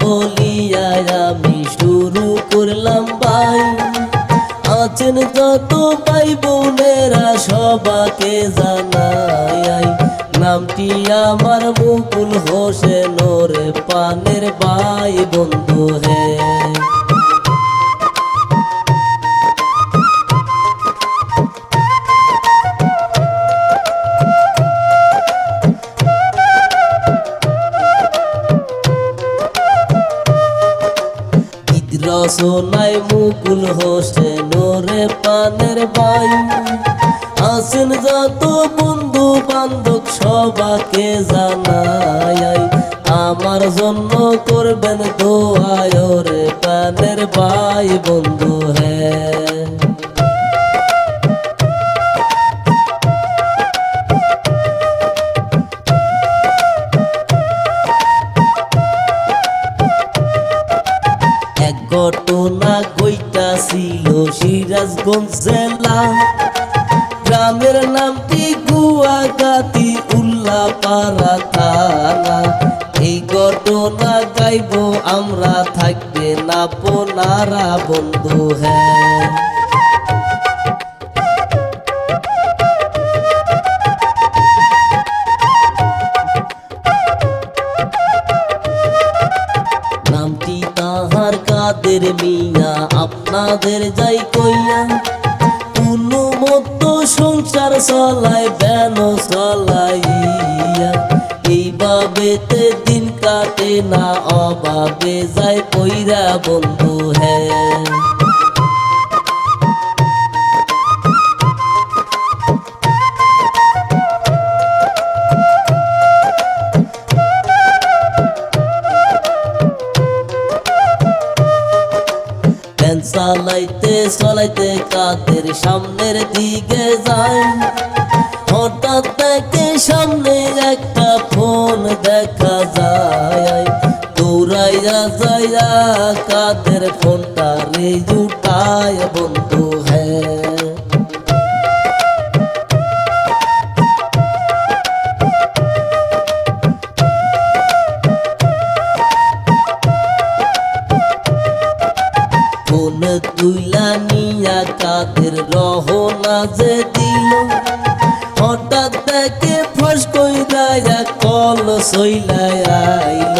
বলিয়া আমি শুরু করলাম ভাই। আছেন যত ভাই বোনেরা সবাকে জানাই। নামটি আমার মুকুল হোসেন ওরে পানের ভাই বন্ধু হ্যাঁ রসনায় মুকুল হোসেন রে পানের বাই। আসেন যত বন্ধু বান্ধব সবাকে জানাই। আমার জন্য করবেন দোয়ায় রে পানের বাই বন্ধু হ্যাঁ সিরাজগঞ্জ জেলা গ্রামের নামটি গুয়াগাতি উল্লা পাড়া থানা এই ঘটনা গাইব, আমরা থাকবে না পোনারা বন্ধু হ্যাঁ। আপনাদের যাই কইয়া, কোনো মতো সংসার চলায় বেন চলাইয়া। এইভাবেতে দিন কাটে না, অভাবে যায় কইরা বন্ধু হ্যাঁ চালাইতে, চলাইতে কাদের সামনের দিকে যায়? হঠাৎ দেখে সামনে একটা ফোন দেখা যায়। দৌড়াইয়া যাইয়া কাদের ফোনটা রে জুটায় বন্ধু? কল সইলাই আইল,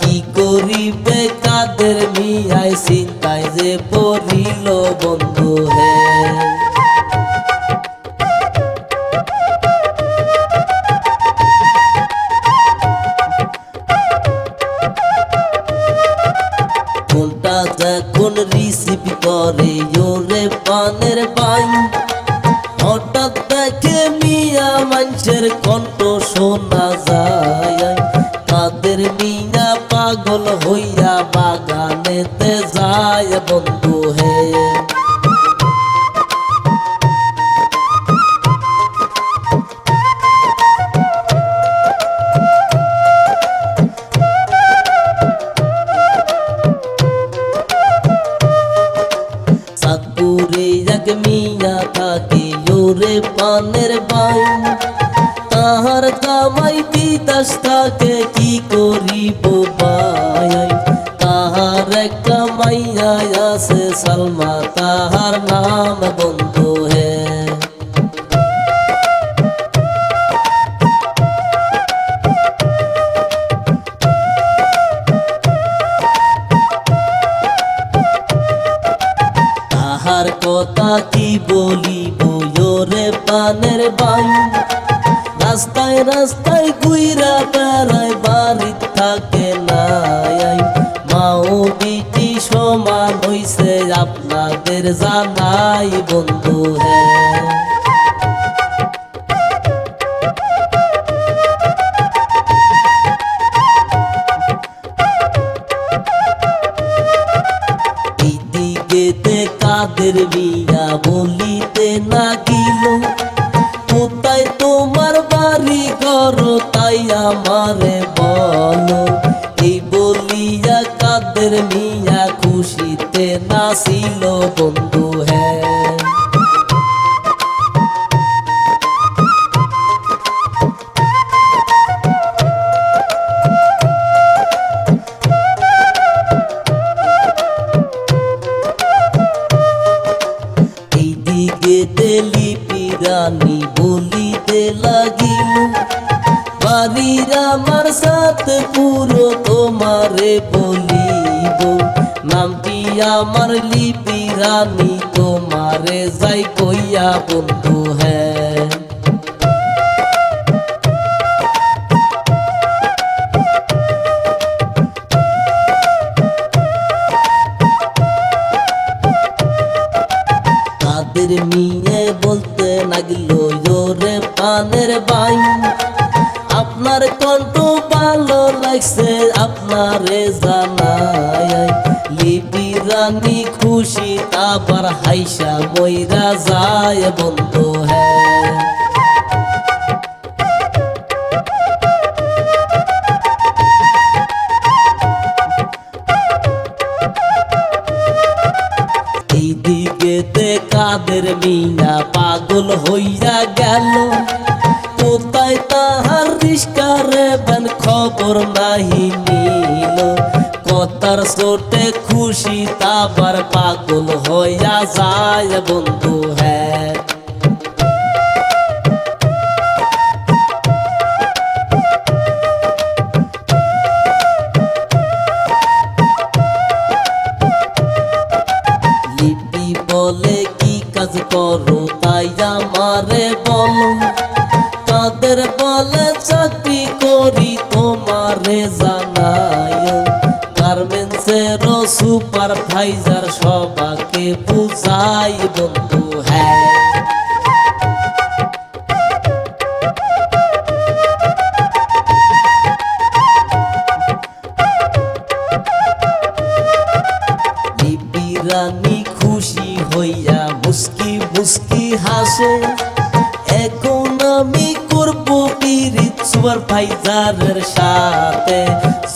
কি করিবে কাদের মিয়াই চিন্তায় যে পড়িল বন্ধু হ্যাঁ ফোনটা যখন রিসিভ করে, ওরে পানের পাই পাগল রাস্তায় রাস্তায় গুইরা বেড়ায় বাড়ি থাকে নাই। মাও বিটি সমান হইছে আপনাদের জানাই, বন্ধু হ্যাঁ কাদের বিয়া বলিতে না আমারে বলো এই বলিয়া কাদের মিয়া খুশিতে নাছিল বন্ধু হ্যাঁ আমার লিপি রানী, তোমারে যাই কইয়া বন্ধু হ্যাঁ। তাদের মিয়ে বলতে লাগল জোরে পানের বাই, আপনার কণ্ঠ ভালো লাগছে, আপনারে লিপি রানী খুশি আবার হাইসা মইরা যায় বন্ধু হ্যাঁ কাদের মিনা পাগল হইয়া গেল। কোথায় তাহার রিস্কারে খবর নাহি কথার চোটে খুশি তাবার পাগল হইয়া যায় বন্ধু হ্যাঁ খুশি হইয়া মুস্কি মুস্কি হাসে। এখন আমি করব সুপার ফাইজারের সাথে।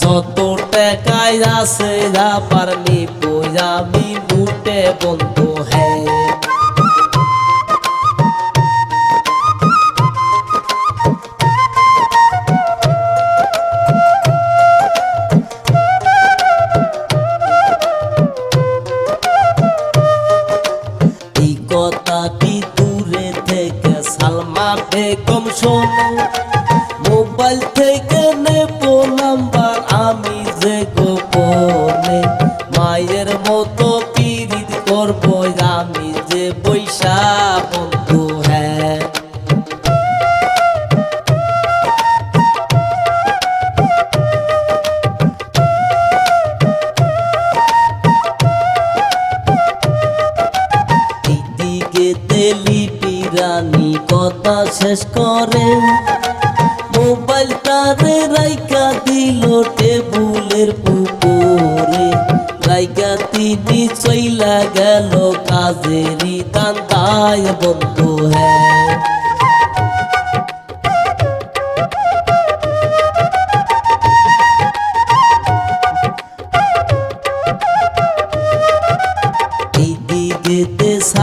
যত টাকায় আছে যা পারলি বই আমি মুটে বন্ধু মতো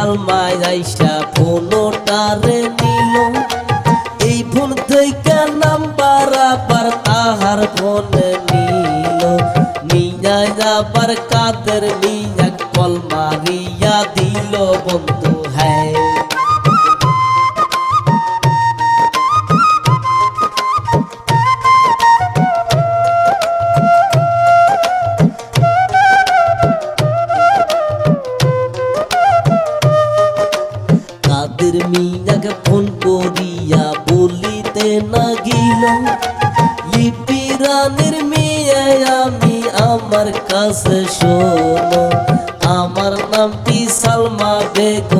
এইদিকে আমার কাছে শোনো। আমার নামটি সালমা বেগম।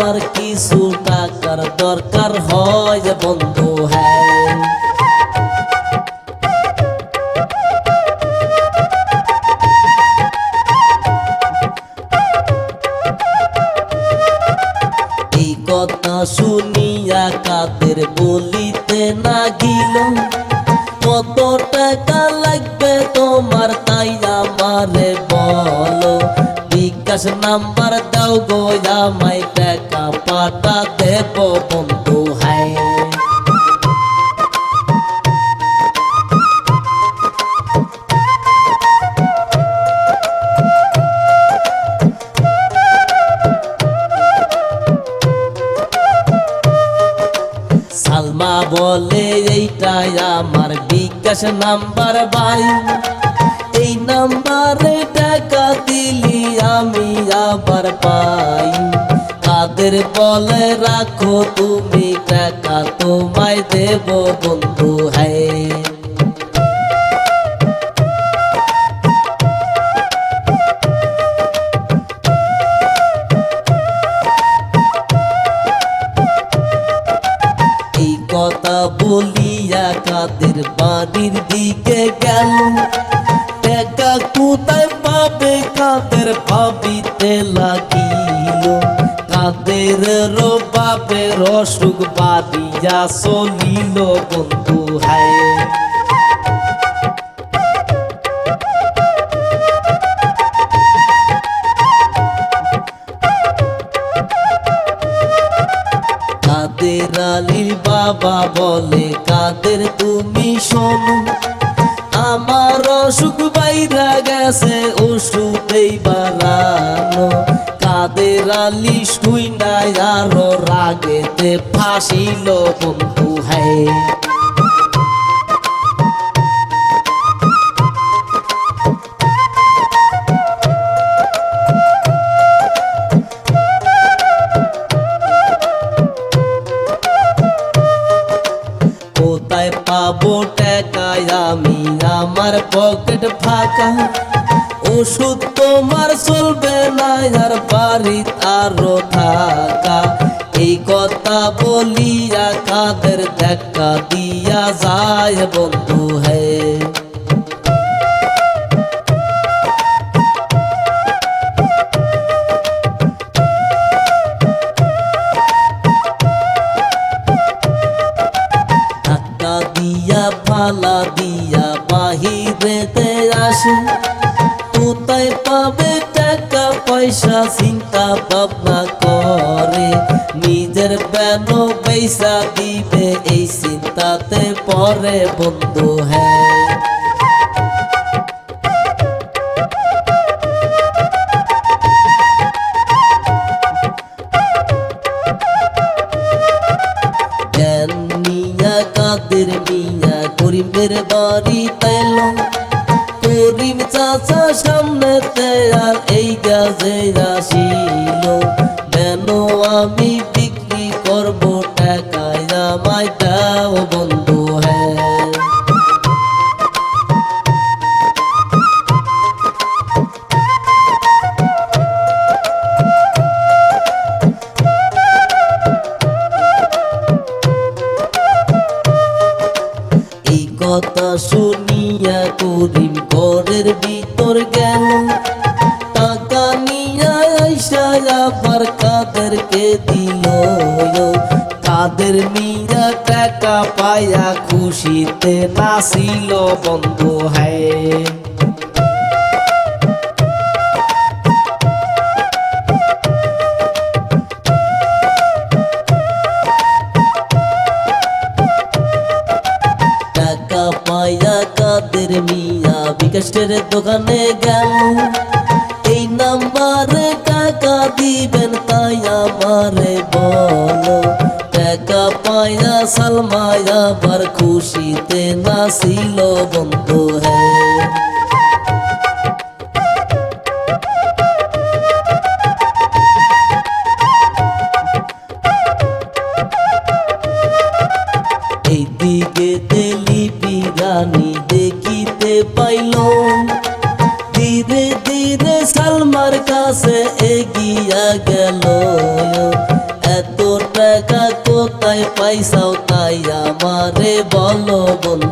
আমার কিছু টাকার দরকার হয় বন্ধু হ্যাঁ। কথা শুনিয়া কাদের বলিতে না গিল? কত টাকা লাগবে তোমার, তাই আমারে বলো। বিকাশ নাম্বার দাও গোয়া মাই পাটা দেব বন্ধু হায়। সালমা বলে, এইটাই আমার বিকাশ নাম্বার বাই এই নাম্বারে টাকা দিলি আমি আবার পাই। কাদের বলে রাখো তুমি টাকা তোমায় দেব বন্ধু হ্যাঁ। চলিল ফাঁসিল বন্ধু হ্যাঁ পাবো টাকায় আমি আমার পকেট ফাঁকা। ওষুধ তোমার চলবে না, আর বাড়ি আরও থাকা। এই কথা বলিয়া কাদের দেখা দিয়া যায় বন্ধু হ্যাঁ পয়সা দিবে এই চিন্তাতে পরে বন্ধু হ্যাঁ কথা শুনিয়া করিম ঘরের ভিতর গেল। টাকা নিয়া আইসা আবার কাদেরকে দিল। কাদের মিয়া টাকা পায়া খুশিতে নাসিল বন্ধু হ্যাঁ বিকাশের দোকানে গেল। এই নাম্বারে টাকা দিবেন তাই আমারে বলো। টাকা পায়া সালমায় আবার খুশিতে নাসিল বন্ধু হ্যাঁ পাইসাও তাই আমারে বলো বন্ধু।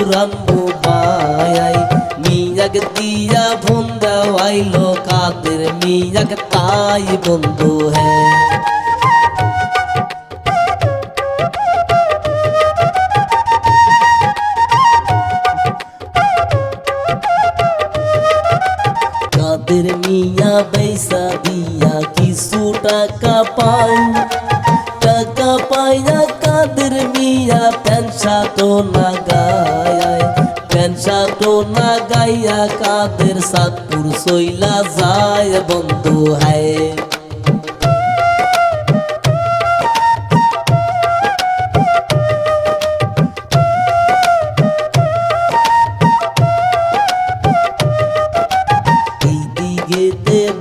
পুরান মোবাই মিয়াক দিয়া ফোন দেওয়াইলো কাদের মিয়াক তাই বন্ধু হ্যাঁ কাদের সাতপুর সইলা যায় বন্ধু হায়।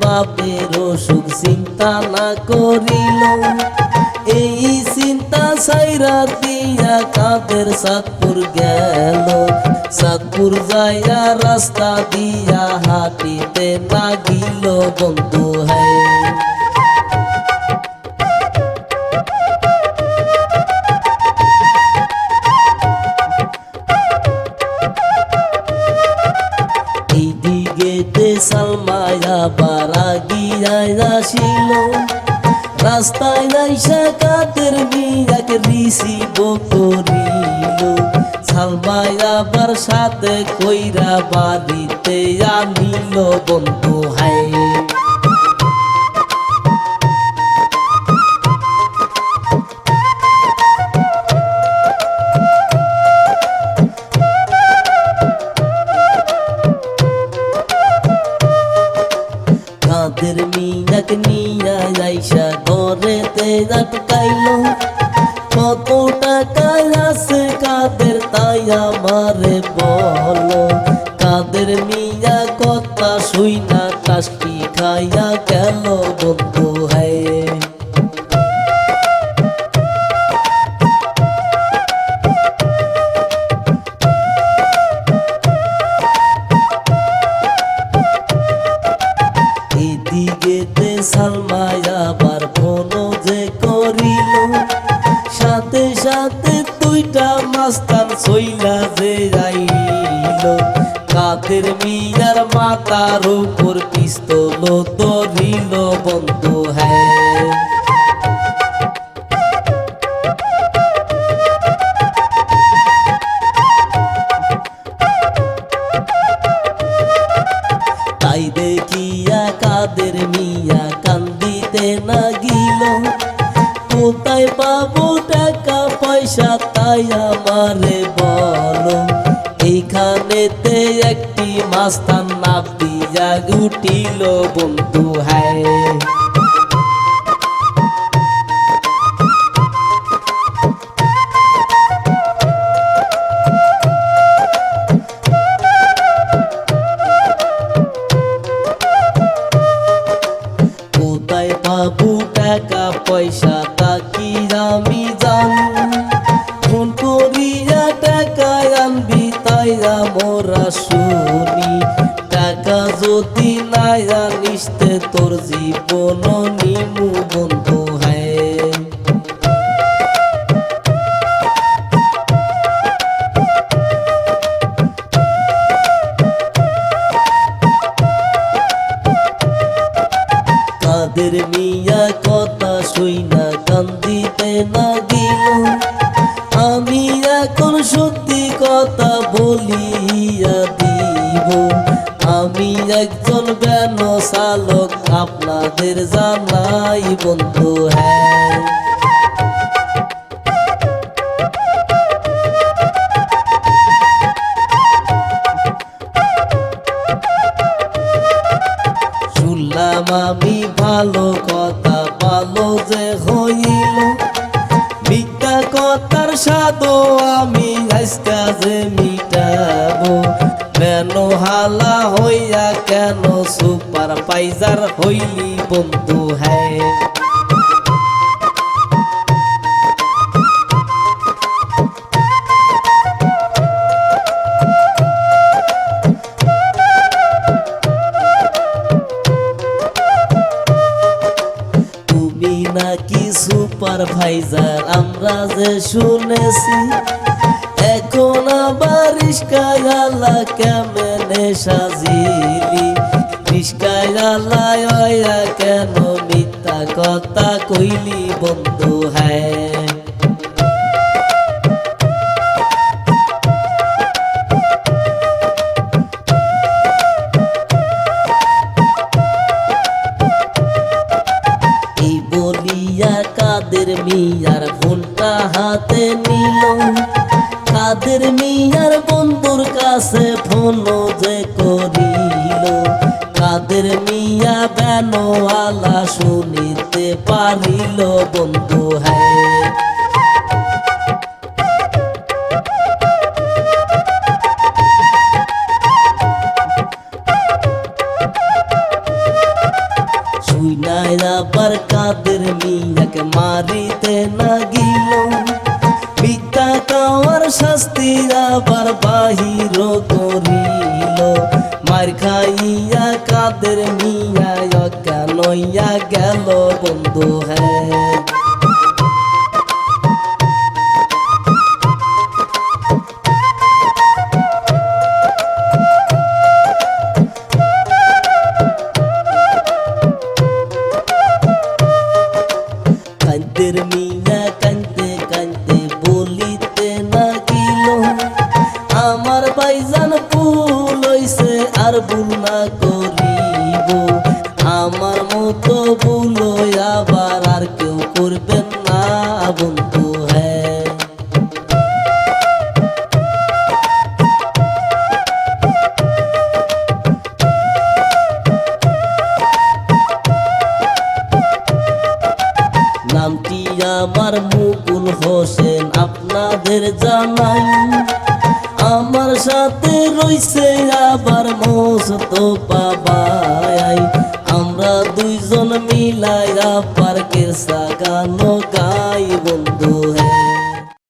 বাপের অসুখ চিন্তা না করিল। এই চিন্তা সাইরা দিয়া কাদের সাতপুর গেল। সাতপুর যাইয়া রাস্তা দিয়া হাঁটিতে লাগিল বন্ধু হ্যাঁ সালমায়া বারা গিয়ায় আসিল। রাস্তায় আইসা কাদের মিয়াকে রিসিভ করিল। সালমায়া বার সাথে কইরা বাড়িতে আনিল বন্ধু হায় মিয়া কান্দিতে না গিল কোথায় পাবো টাকা পয়সা তাই আমারে বলো। এইখানেতে একটি মাস্তান নাপ দিয়া উঠিল, বন্ধু হ্যায়। আনিসতে তোর জীবন নিমু বন্ধু। শুনলাম আমি ভালো কথা ভালো যে হইল। বিদ্যা কথার সাদো আমি আজকা যে মিটাবো। কেন হালা হইয়া কেন সুপার পাইজার হইলি বন্ধু হ্যাঁ? সুপারভাইজার আমরা যে শুনেছি, এখন আবার রিস্কায়ালা কেমনে সাজিলি? রিস্কায়ালা কেন মিথ্যা কথা কইলি বন্ধু হ্যাঁ? আমার বাইজান ভুল হইছে আর ভুল না করিব। আমার মতো ভুল আবার আর কেউ করবেন